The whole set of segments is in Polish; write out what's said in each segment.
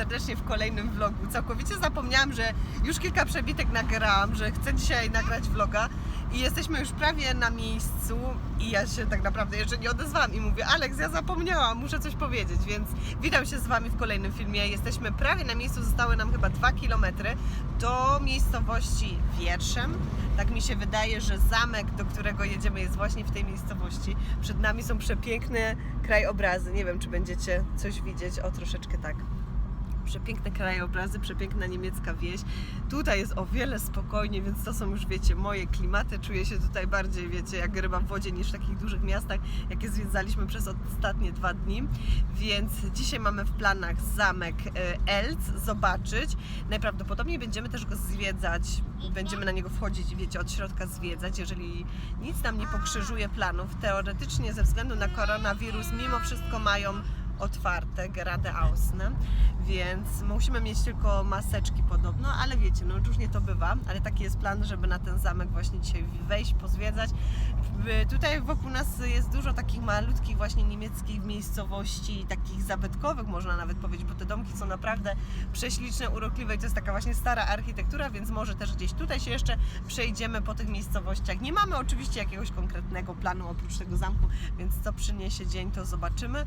serdecznie w kolejnym vlogu. Całkowicie zapomniałam, że już kilka przebitek nagrałam, że chcę dzisiaj nagrać vloga i jesteśmy już prawie na miejscu i ja się tak naprawdę jeszcze nie odezwałam i mówię, Aleks, ja zapomniałam, muszę coś powiedzieć, więc witam się z Wami w kolejnym filmie. Jesteśmy prawie na miejscu, zostały nam chyba dwa kilometry do miejscowości Wierszem. Tak mi się wydaje, że zamek, do którego jedziemy jest właśnie w tej miejscowości. Przed nami są przepiękne krajobrazy. Nie wiem, czy będziecie coś widzieć. O, troszeczkę tak. Przepiękne krajobrazy, przepiękna niemiecka wieś. Tutaj jest o wiele spokojniej, więc to są już, wiecie, moje klimaty. Czuję się tutaj bardziej, wiecie, jak ryba w wodzie niż w takich dużych miastach, jakie zwiedzaliśmy przez ostatnie dwa dni. Więc dzisiaj mamy w planach zamek e, Elc zobaczyć. Najprawdopodobniej będziemy też go zwiedzać, będziemy na niego wchodzić, wiecie, od środka zwiedzać, jeżeli nic nam nie pokrzyżuje planów. Teoretycznie ze względu na koronawirus mimo wszystko mają otwarte, gerade więc musimy mieć tylko maseczki podobno, ale wiecie, no różnie to bywa, ale taki jest plan, żeby na ten zamek właśnie dzisiaj wejść, pozwiedzać. W- Tutaj wokół nas jest dużo takich malutkich właśnie niemieckich miejscowości, takich zabytkowych można nawet powiedzieć, bo te domki są naprawdę prześliczne, urokliwe i to jest taka właśnie stara architektura, więc może też gdzieś tutaj się jeszcze przejdziemy po tych miejscowościach. Nie mamy oczywiście jakiegoś konkretnego planu oprócz tego zamku, więc co przyniesie dzień, to zobaczymy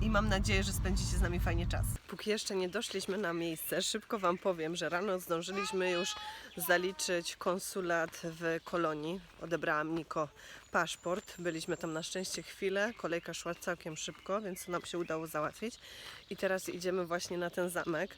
i mam nadzieję, że spędzicie z nami fajnie czas. Póki jeszcze nie doszliśmy na miejsce, szybko Wam powiem, że rano zdążyliśmy już zaliczyć konsulat w Kolonii. Odebrałam Niko paszport. Byliśmy tam na szczęście chwilę. Kolejka szła całkiem szybko, więc nam się udało załatwić. I teraz idziemy właśnie na ten zamek.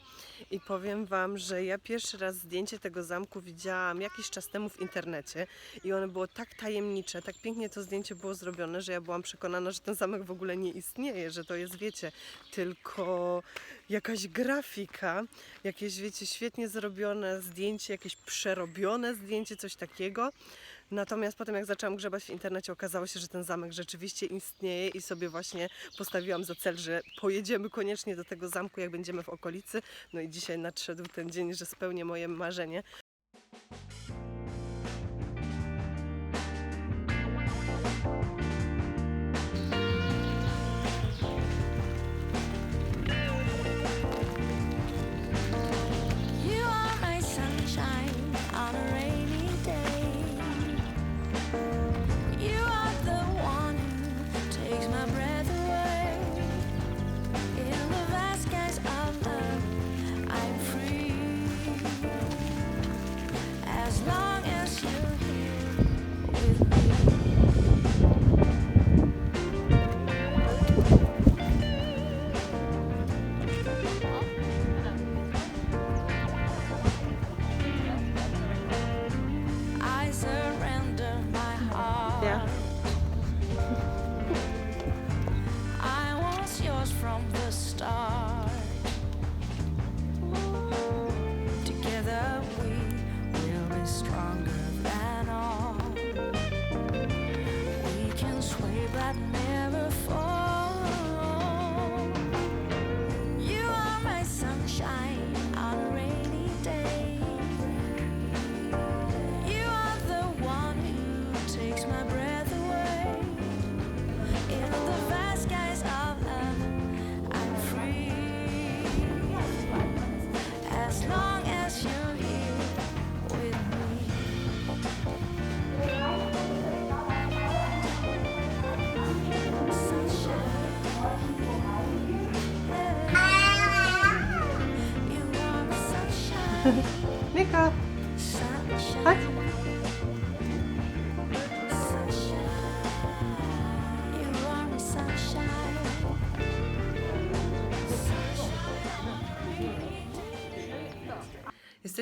I powiem Wam, że ja pierwszy raz zdjęcie tego zamku widziałam jakiś czas temu w internecie. I ono było tak tajemnicze, tak pięknie to zdjęcie było zrobione, że ja byłam przekonana, że ten zamek w ogóle nie istnieje, że to jest, wiecie, tylko jakaś grafika, jakieś, wiecie, świetnie zrobione zdjęcie, jakieś przerobione zdjęcie, coś takiego. Natomiast potem jak zaczęłam grzebać w internecie, okazało się, że ten zamek rzeczywiście istnieje i sobie właśnie postawiłam za cel, że pojedziemy koniecznie do tego zamku, jak będziemy w okolicy. No i dzisiaj nadszedł ten dzień, że spełnię moje marzenie.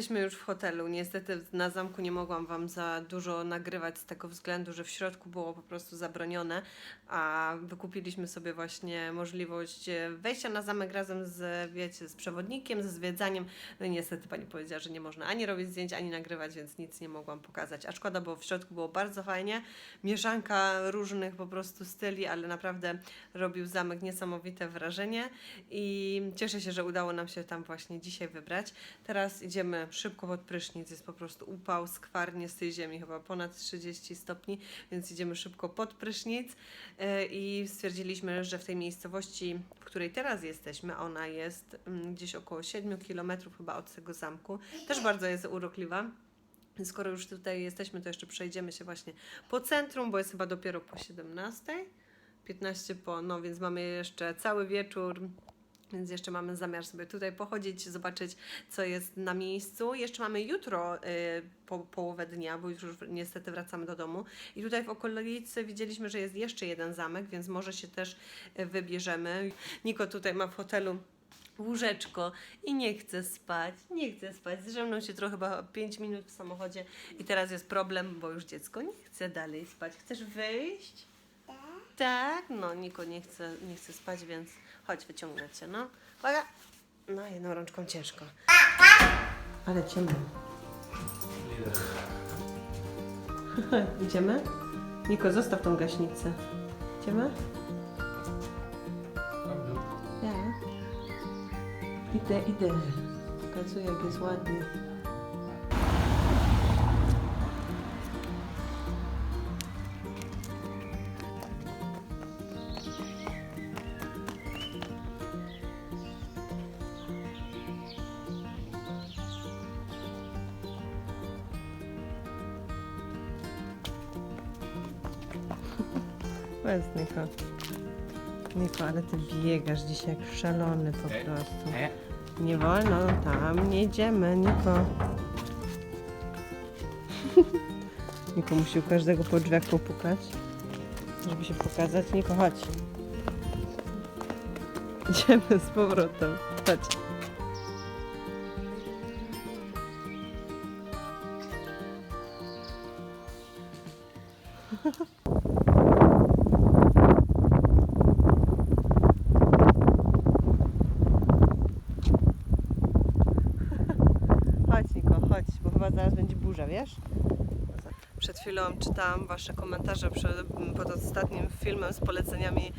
Jesteśmy już w hotelu. Niestety na zamku nie mogłam Wam za dużo nagrywać z tego względu, że w środku było po prostu zabronione, a wykupiliśmy sobie właśnie możliwość e, wejścia na zamek razem z, wiecie, z przewodnikiem, ze zwiedzaniem. No i niestety Pani powiedziała, że nie można ani robić zdjęć, ani nagrywać, więc nic nie mogłam pokazać. A szkoda, bo w środku było bardzo fajnie. Mieszanka różnych po prostu styli, ale naprawdę robił zamek niesamowite wrażenie i cieszę się, że udało nam się tam właśnie dzisiaj wybrać. Teraz idziemy idziemy szybko pod prysznic. Jest po prostu upał, skwarnie z tej ziemi, chyba ponad 30 stopni, więc idziemy szybko pod prysznic. E, I stwierdziliśmy, że w tej miejscowości, w której teraz jesteśmy, ona jest mm, gdzieś około 7 km chyba od tego zamku, też bardzo jest urokliwa. Skoro już tutaj jesteśmy, to jeszcze przejdziemy się właśnie po centrum, bo jest chyba dopiero po 17. 15 po, no więc mamy jeszcze cały wieczór, więc jeszcze mamy zamiar sobie tutaj pochodzić, zobaczyć, co jest na miejscu. Jeszcze mamy jutro y, po, połowę dnia, bo już niestety wracamy do domu. I tutaj w okolicy widzieliśmy, że jest jeszcze jeden zamek, więc może się też y, wybierzemy. Niko tutaj ma w hotelu łóżeczko i nie chce spać, nie chce spać. Zrzemnął się trochę chyba 5 minut w samochodzie i teraz jest problem, bo już dziecko nie chce dalej spać. Chcesz wyjść? Tak, no Niko nie chce, nie chce spać, więc chodź wyciągnę cię, no. Uwaga! No jedną rączką ciężko. Ale cię mam. Idziemy? Niko, zostaw tą gaśnicę. Idziemy? Ja. Idę, idę. Pokazuję, jak jest ładnie. Bez Niko. Niko, ale ty biegasz dzisiaj jak szalony po prostu. Nie wolno, tam nie idziemy, Niko. Niko musi u każdego po drzwiach popukać, żeby się pokazać. Niko, chodź. Idziemy z powrotem. Chodź. Chodź, Niko, chodź, bo chyba zaraz będzie burza, wiesz? Przed chwilą czytałam Wasze komentarze pod ostatnim filmem z poleceniami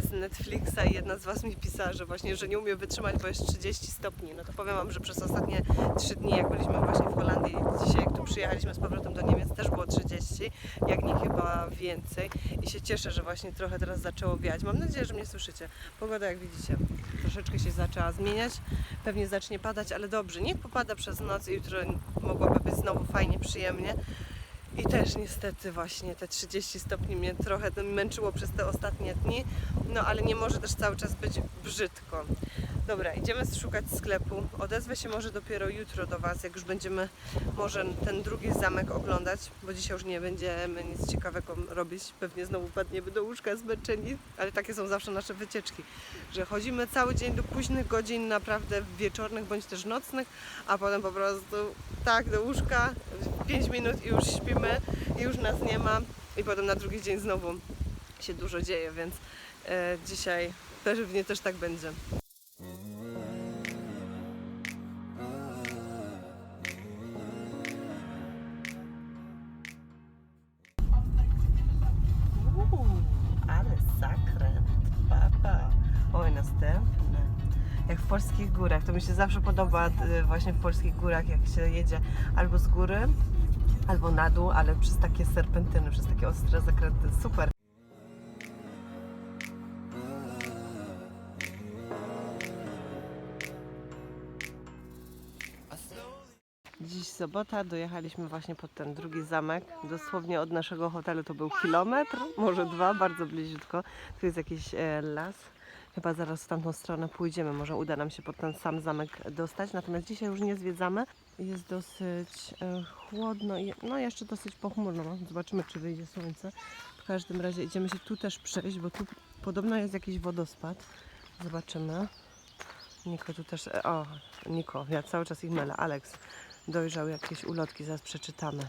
z Netflixa i jedna z Was mi pisała, że właśnie, że nie umie wytrzymać, bo jest 30 stopni. No to powiem Wam, że przez ostatnie 3 dni, jak byliśmy właśnie w Holandii, dzisiaj jak tu przyjechaliśmy z powrotem do Niemiec, też było 30, jak nie chyba więcej. I się cieszę, że właśnie trochę teraz zaczęło wiać. Mam nadzieję, że mnie słyszycie. Pogoda, jak widzicie, troszeczkę się zaczęła zmieniać. Pewnie zacznie padać, ale dobrze. Niech popada przez noc i jutro mogłoby być znowu fajnie, przyjemnie. I też niestety właśnie te 30 stopni mnie trochę męczyło przez te ostatnie dni, no ale nie może też cały czas być brzydko. Dobra, idziemy szukać sklepu. Odezwę się może dopiero jutro do Was, jak już będziemy może ten drugi zamek oglądać, bo dzisiaj już nie będziemy nic ciekawego robić. Pewnie znowu padniemy do łóżka zmęczeni, ale takie są zawsze nasze wycieczki, że chodzimy cały dzień do późnych godzin, naprawdę wieczornych bądź też nocnych, a potem po prostu tak do łóżka, 5 minut i już śpimy, i już nas nie ma i potem na drugi dzień znowu się dużo dzieje, więc e, dzisiaj pewnie też tak będzie. Następny. Jak w polskich górach. To mi się zawsze podoba y, właśnie w polskich górach, jak się jedzie albo z góry, albo na dół, ale przez takie serpentyny, przez takie ostre zakręty. Super. Dziś sobota, dojechaliśmy właśnie pod ten drugi zamek. Dosłownie od naszego hotelu to był kilometr, może dwa, bardzo bliziutko. Tu jest jakiś e, las. Chyba zaraz w tamtą stronę pójdziemy, może uda nam się pod ten sam zamek dostać. Natomiast dzisiaj już nie zwiedzamy. Jest dosyć e, chłodno i no jeszcze dosyć pochmurno. No, Zobaczymy, czy wyjdzie słońce. W każdym razie idziemy się tu też przejść, bo tu podobno jest jakiś wodospad. Zobaczymy. Niko tu też. e, O, Niko, ja cały czas ich mylę. Alex dojrzał jakieś ulotki, zaraz przeczytamy.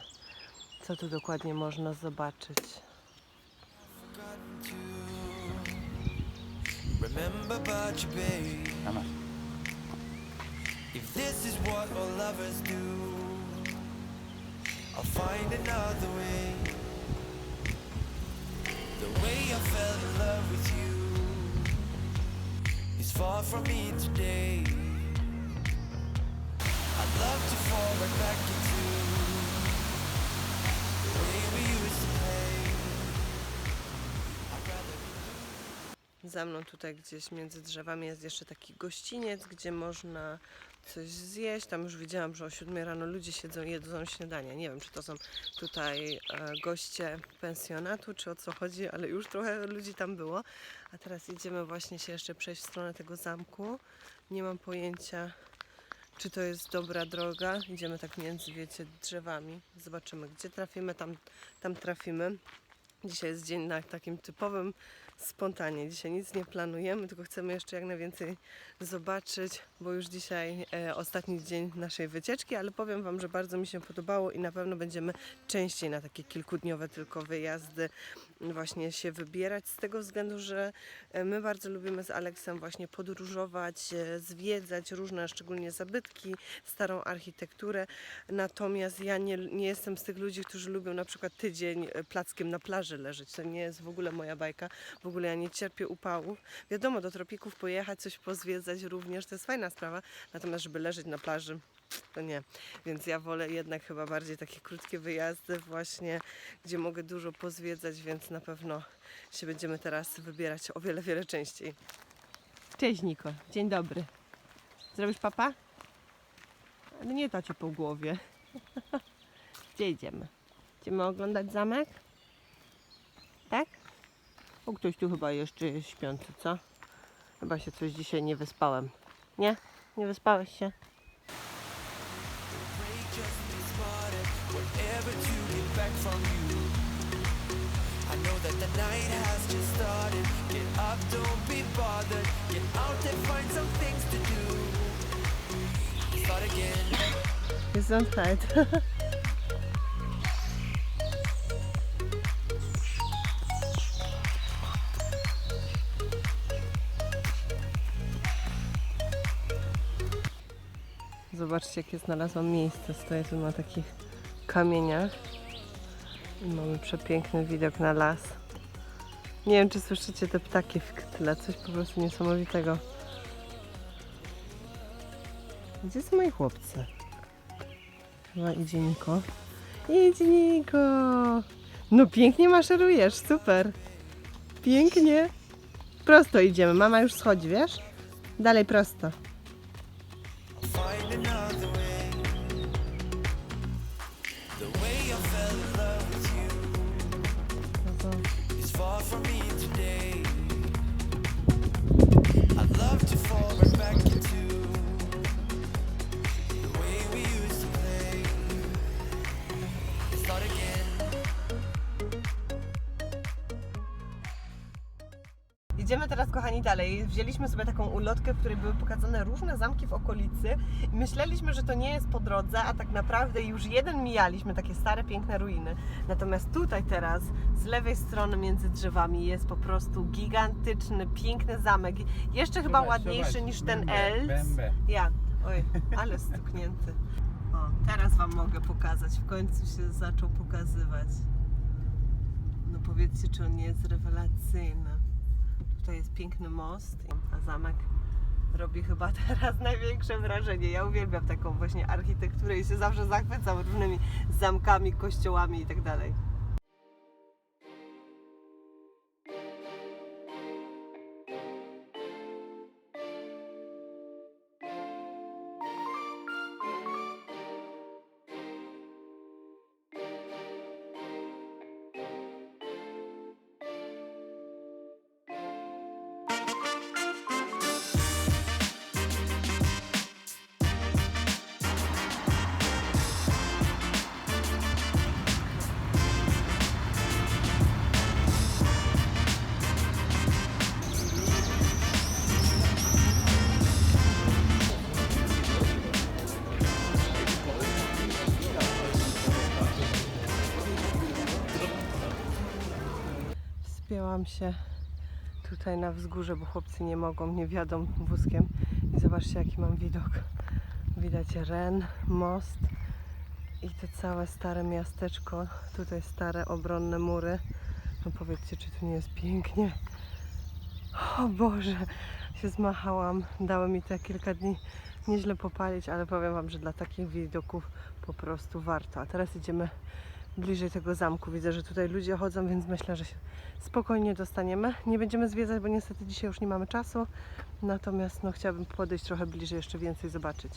Co tu dokładnie można zobaczyć? Remember about you, babe. Ama. If this is what all lovers do, I'll find another way. The way I fell in love with you is far from me today. I'd love to fall fall right back into the way we used Za mną tutaj gdzieś między drzewami jest jeszcze taki gościniec, gdzie można coś zjeść. Tam już widziałam, że o 7 rano ludzie siedzą i jedzą śniadanie. Nie wiem, czy to są tutaj e, goście pensjonatu, czy o co chodzi, ale już trochę ludzi tam było. A teraz idziemy właśnie się jeszcze przejść w stronę tego zamku. Nie mam pojęcia, czy to jest dobra droga. Idziemy tak między, wiecie, drzewami. Zobaczymy, gdzie trafimy, tam, tam trafimy. Dzisiaj jest dzień na takim typowym spontanie. Dzisiaj nic nie planujemy, tylko chcemy jeszcze jak najwięcej zobaczyć, bo już dzisiaj e, ostatni dzień naszej wycieczki, ale powiem Wam, że bardzo mi się podobało i na pewno będziemy częściej na takie kilkudniowe tylko wyjazdy właśnie się wybierać z tego względu, że e, my bardzo lubimy z Aleksem właśnie podróżować, e, zwiedzać różne szczególnie zabytki, starą architekturę. Natomiast ja nie, nie jestem z tych ludzi, którzy lubią na przykład tydzień e, plackiem na plaży leżeć. To nie jest w ogóle moja bajka. W ogóle ja nie cierpię upałów. Wiadomo, do tropików pojechać, coś pozwiedzać również, to jest fajna sprawa. Natomiast żeby leżeć na plaży, to nie. Więc ja wolę jednak chyba bardziej takie krótkie wyjazdy właśnie, gdzie mogę dużo pozwiedzać, więc na pewno się będziemy teraz wybierać o wiele, wiele częściej. Cześć Niko, dzień dobry. Zrobisz papa? Ale nie to cię po głowie. Gdzie idziemy? Idziemy oglądać zamek? Tak? O, ktoś tu chyba jeszcze jest śpiący, co? Chyba się coś dzisiaj nie wyspałem. Nie? Nie wyspałeś się? Gesundheit. Zobaczcie, jakie znalazłam miejsce. Stoję tu na takich kamieniach i mamy przepiękny widok na las. Nie wiem, czy słyszycie te ptaki w tle. Coś po prostu niesamowitego. Gdzie są moi chłopcy? Chyba idzie Niko. Idzie Niko! No pięknie maszerujesz, super. Pięknie. Prosto idziemy, mama już schodzi, wiesz? Dalej prosto. Idziemy teraz, kochani, dalej. Wzięliśmy sobie taką ulotkę, w której były pokazane różne zamki w okolicy myśleliśmy, że to nie jest po drodze, a tak naprawdę już jeden mijaliśmy, takie stare, piękne ruiny. Natomiast tutaj teraz, z lewej strony między drzewami jest po prostu gigantyczny, piękny zamek. Jeszcze chyba Zobacz, ładniejszy zobacz. niż ten bębę. Ja, oj, ale stuknięty. O, teraz Wam mogę pokazać. W końcu się zaczął pokazywać. No powiedzcie, czy on nie jest rewelacyjny. Piękny most, a zamek robi chyba teraz największe wrażenie. Ja uwielbiam taką właśnie architekturę i się zawsze zachwycam różnymi zamkami, kościołami i Wspięłam się tutaj na wzgórze, bo chłopcy nie mogą, nie wiadą wózkiem. I zobaczcie, jaki mam widok. Widać Ren, most i to całe stare miasteczko. Tutaj stare obronne mury. No powiedzcie, czy tu nie jest pięknie. O Boże, się zmachałam. Dały mi te kilka dni nieźle popalić, ale powiem Wam, że dla takich widoków po prostu warto. A teraz idziemy bliżej tego zamku. Widzę, że tutaj ludzie chodzą, więc myślę, że się spokojnie dostaniemy. Nie będziemy zwiedzać, bo niestety dzisiaj już nie mamy czasu. Natomiast no, chciałabym podejść trochę bliżej, jeszcze więcej zobaczyć.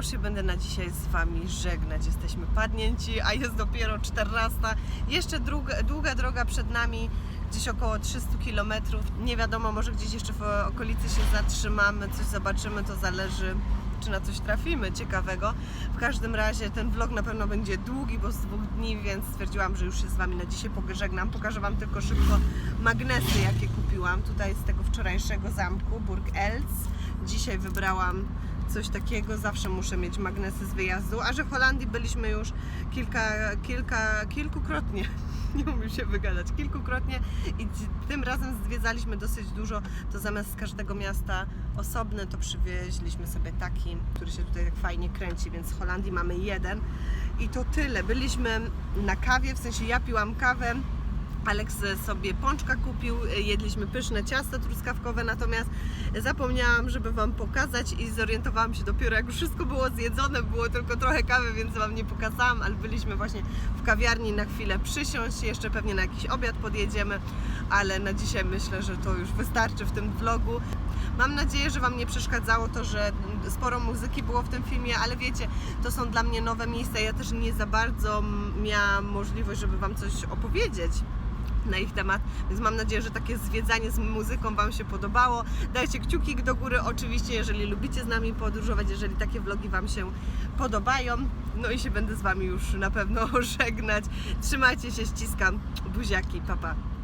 Już się będę na dzisiaj z Wami żegnać. Jesteśmy padnięci, a jest dopiero 14. Jeszcze długa, długa droga przed nami, gdzieś około 300 km. Nie wiadomo, może gdzieś jeszcze w okolicy się zatrzymamy, coś zobaczymy, to zależy czy na coś trafimy ciekawego. W każdym razie ten vlog na pewno będzie długi, bo z dwóch dni, więc stwierdziłam, że już się z Wami na dzisiaj pożegnam. Pokażę Wam tylko szybko magnesy, jakie kupiłam tutaj z tego wczorajszego zamku, Burg Elz. Dzisiaj wybrałam coś takiego, zawsze muszę mieć magnesy z wyjazdu, a że w Holandii byliśmy już kilka, kilka, kilkukrotnie, nie umiem się wygadać, kilkukrotnie i tym razem zwiedzaliśmy dosyć dużo, to zamiast z każdego miasta osobny, to przywieźliśmy sobie taki, który się tutaj tak fajnie kręci, więc w Holandii mamy jeden i to tyle. Byliśmy na kawie, w sensie ja piłam kawę, Aleks sobie pączka kupił, jedliśmy pyszne ciasto truskawkowe, natomiast zapomniałam, żeby Wam pokazać i zorientowałam się dopiero jak już wszystko było zjedzone, było tylko trochę kawy, więc Wam nie pokazałam, ale byliśmy właśnie w kawiarni na chwilę przysiąść, jeszcze pewnie na jakiś obiad podjedziemy, ale na dzisiaj myślę, że to już wystarczy w tym vlogu. Mam nadzieję, że Wam nie przeszkadzało to, że sporo muzyki było w tym filmie, ale wiecie, to są dla mnie nowe miejsca. Ja też nie za bardzo miałam możliwość, żeby Wam coś opowiedzieć na ich temat, więc mam nadzieję, że takie zwiedzanie z muzyką Wam się podobało. Dajcie kciuki do góry, oczywiście, jeżeli lubicie z nami podróżować, jeżeli takie vlogi Wam się podobają. No i się będę z Wami już na pewno żegnać. Trzymajcie się, ściskam. Buziaki, papa. Pa.